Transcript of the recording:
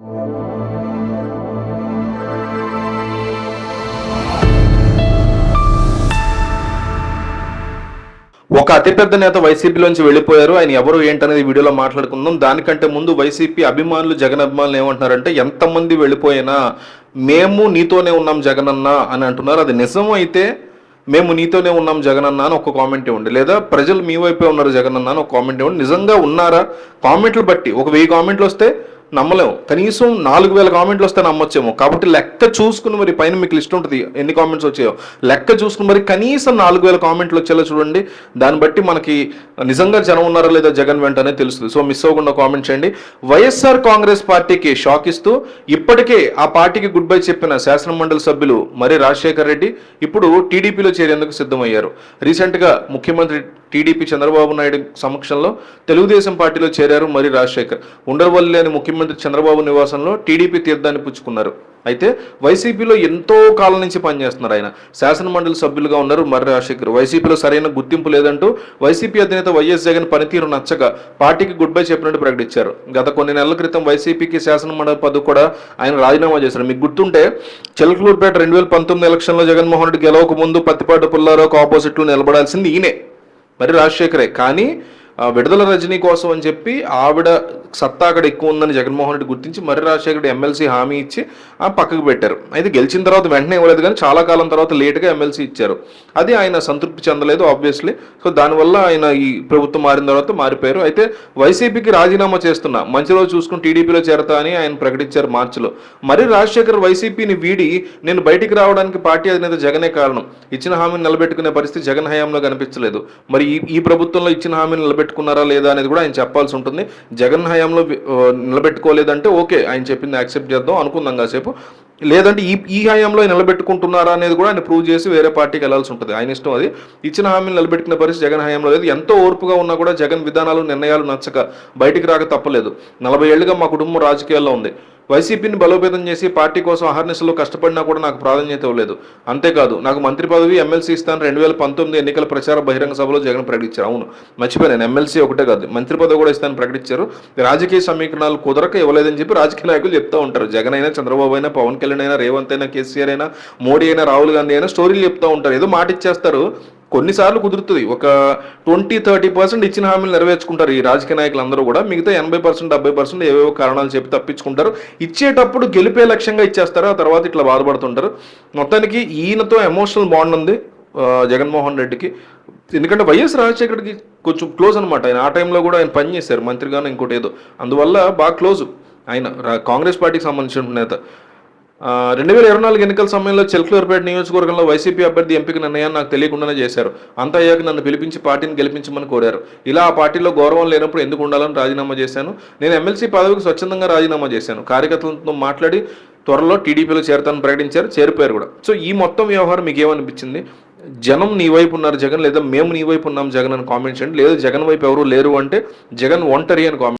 ఒక అతిపెద్ద నేత వైసీపీలోంచి వెళ్ళిపోయారు. ఆయన ఎవరు ఏంటనేది వీడియోలో మాట్లాడుకుందాం. దానికంటే ముందు వైసీపీ అభిమానులు జగన్ అభిమానులు ఏమంటున్నారంటే ఎంతమంది వెళ్ళిపోయినా మేము నీతోనే ఉన్నాం జగనన్న అని అంటున్నారు. అది నిజం అయితే మేము నీతోనే ఉన్నాం జగనన్న అని ఒక కామెంట్ ఇవ్వండి. లేదా ప్రజలు మీ వైపే ఉన్నారు జగనన్న అని ఒక కామెంట్ ఇవ్వండి. నిజంగా ఉన్నారా? కామెంట్లు బట్టి ఒక వెయ్యి కామెంట్లు వస్తే నమ్మలేము కనీసం నాలుగు వేల కామెంట్లు వస్తే నమ్మొచ్చేమో. కాబట్టి లెక్క చూసుకుని మరి పైన మీకు లిస్ట్ ఉంటుంది ఎన్ని కామెంట్స్ వచ్చాయో. లెక్క చూసుకుని మరి కనీసం నాలుగు వేల కామెంట్లు వచ్చేలా చూడండి. దాన్ని బట్టి మనకి నిజంగా జనం ఉన్నారా లేదా జగన్ వెంటనే తెలుస్తుంది. సో మిస్ అవ్వకుండా కామెంట్ చేయండి. వైఎస్ఆర్ కాంగ్రెస్ పార్టీకి షాక్ ఇస్తూ ఇప్పటికే ఆ పార్టీకి గుడ్ బై చెప్పిన శాసన మండలి సభ్యులు మరి రాజశేఖర్ రెడ్డి ఇప్పుడు టీడీపీలో చేరేందుకు సిద్ధమయ్యారు. రీసెంట్గా ముఖ్యమంత్రి టీడీపీ చంద్రబాబు నాయుడు సమక్షంలో తెలుగుదేశం పార్టీలో చేరారు మరి రాజశేఖర్. ఉండర్వల్లి అని ముఖ్యమంత్రి చంద్రబాబు నివాసంలో టీడీపీ తీర్థాన్ని పుచ్చుకున్నారు. అయితే వైసీపీలో ఎంతో కాలం నుంచి పనిచేస్తున్నారు ఆయన. శాసన మండలి సభ్యులుగా ఉన్నారు మర్రి రాజశేఖర్. వైసీపీలో సరైన గుర్తింపు లేదంటూ వైసీపీ అధినేత వైఎస్ జగన్ పనితీరు నచ్చక పార్టీకి గుడ్ బై చెప్పినట్టు ప్రకటించారు. గత కొన్ని నెలల క్రితం వైసీపీకి శాసనమండలి పదవి కూడా ఆయన రాజీనామా చేశారు. మీకు గుర్తుంటే చిలకలూరుపేట రెండు వేల పంతొమ్మిది ఎలక్షన్లో జగన్మోహన్ రెడ్డి గెలవక ముందు పత్తిపాటి పుల్లారావుకు ఆపోజిట్లో నిలబడాల్సింది ఈయనే. మరి రాజశేఖరే. కానీ విడుదల రజనీ కోసం అని చెప్పి ఆవిడ సత్తా అక్కడ ఎక్కువ ఉందని జగన్మోహన్ రెడ్డి గుర్తించి మరి రాజశేఖర్ ఎమ్మెల్సీ హామీ ఇచ్చి ఆ పక్కకు పెట్టారు. అయితే గెలిచిన తర్వాత వెంటనే ఇవ్వలేదు కానీ చాలా కాలం తర్వాత లేట్గా ఎమ్మెల్సీ ఇచ్చారు. అది ఆయన సంతృప్తి చెందలేదు ఆబ్వియస్లీ సో దానివల్ల ఆయన ఈ ప్రభుత్వం మారిన తర్వాత మారిపోయారు. అయితే వైసీపీకి రాజీనామా చేస్తున్న మంచి రోజు చూసుకుని టీడీపీలో చేరతా అని ఆయన ప్రకటించారు మార్చిలో. మరి రాజశేఖర్ వైసీపీని వీడి నేను బయటికి రావడానికి పార్టీ అధినేత జగనే కారణం. ఇచ్చిన హామీని నిలబెట్టుకునే పరిస్థితి జగన్ హయాంలో కనిపించలేదు. మరి ఈ ఈ ప్రభుత్వంలో ఇచ్చిన హామీని నిలబెట్టుకున్నారా లేదా అనేది కూడా ఆయన చెప్పాల్సి ఉంటుంది. జగన్ హయాంలో నిలబెట్టుకోలేదంటే ఓకే ఆయన చెప్పింది యాక్సెప్ట్ చేద్దాం అనుకుందాం కాసేపు. లేదంటే ఈ ఈ హయాంలో నిలబెట్టుకుంటున్నారా అనేది కూడా ఆయన ప్రూవ్ చేసి వేరే పార్టీకి వెళ్ళాల్సి ఉంటుంది. ఆయన ఇష్టం అది. ఇచ్చిన హామీని నిలబెట్టుకునే పరిస్థితి జగన్ హయాంలో లేదు. ఎంతో ఓర్పుగా ఉన్నా కూడా జగన్ విధానాలు నిర్ణయాలు నచ్చక బయటికి రాక తప్పలేదు. నలభై ఏళ్ళుగా మా కుటుంబం రాజకీయాల్లో ఉంది. వైసీపీని బలోపేతం చేసి పార్టీ కోసం అహర్నిశలో కష్టపడినా కూడా నాకు ప్రాధాన్యత ఇవ్వలేదు. అంతేకాదు నాకు మంత్రి పదవి ఎమ్మెల్సీ ఇస్తాను రెండు వేల పంతొమ్మిది ఎన్నికల ప్రచార బహిరంగ సభలో జగన్ ప్రకటించారు. అవును మర్చిపోయాను ఎమ్మెల్సీ ఒకటే కాదు మంత్రి పదవి కూడా ఇస్తాను ప్రకటించారు. రాజకీయ సమీకరణాలు కుదరక ఇవ్వలేదని చెప్పి రాజకీయ నాయకులు చెప్తూ ఉంటారు. జగన్ అయినా చంద్రబాబు అయినా పవన్ కళ్యాణ్ అయినా రేవంత్ అయినా కేసీఆర్ అయినా మోడీ అయినా రాహుల్ గాంధీ అయినా స్టోరీలు చెప్తూ ఉంటారు. ఏదో మాట ఇచ్చేస్తారు. కొన్నిసార్లు కుదురుతుంది. ఒక ట్వంటీ థర్టీ పర్సెంట్ ఇచ్చిన హామీలు నెరవేర్చుకుంటారు ఈ రాజకీయ నాయకులు అందరూ కూడా. మిగతా ఎనభై పర్సెంట్ డెబ్బై పర్సెంట్ ఏవేవో కారణాలు చెప్పి తప్పించుకుంటారు. ఇచ్చేటప్పుడు గెలిపే లక్ష్యంగా ఇచ్చేస్తారు. ఆ తర్వాత ఇట్లా బాధపడుతుంటారు. మొత్తానికి ఈయనతో ఎమోషనల్ బాండ్ ఉంది జగన్మోహన్ రెడ్డికి. ఎందుకంటే వైఎస్ రాజశేఖర్కి కొంచెం క్లోజ్ అనమాట ఆయన ఆ టైంలో కూడా ఆయన పనిచేశారు మంత్రిగాను ఇంకోటి ఏదో. అందువల్ల బాగా క్లోజ్ ఆయన కాంగ్రెస్ పార్టీకి సంబంధించిన నేత. రెండు వేల ఇరవై నాలుగు ఎన్నికల సమయంలో చెల్కూరుపేట నియోజకవర్గంలో వైసీపీ అభ్యర్థి ఎంపిక నిర్ణయాన్ని నాకు తెలియకుండానే చేశారు. అంత అయ్యాక నన్ను పిలిపించి పార్టీని గెలిపించమని కోరారు. ఇలా ఆ పార్టీలో గౌరవం లేనప్పుడు ఎందుకు ఉండాలని రాజీనామా చేశాను. నేను ఎమ్మెల్సీ పదవికి స్వచ్ఛందంగా రాజీనామా చేశాను. కార్యకర్తలతో మాట్లాడి త్వరలో టీడీపీలో చేరతానని ప్రకటించారు. చేరిపోయారు కూడా. సో ఈ మొత్తం వ్యవహారం మీకు ఏమనిపించింది జనం నీ వైపు ఉన్నారు జగన్ లేదా మేము నీ వైపు ఉన్నాం జగన్ అని కామెంట్ చేయండి. లేదా జగన్ వైపు ఎవరు లేరు అంటే జగన్ ఒంటరి అని కామెంట్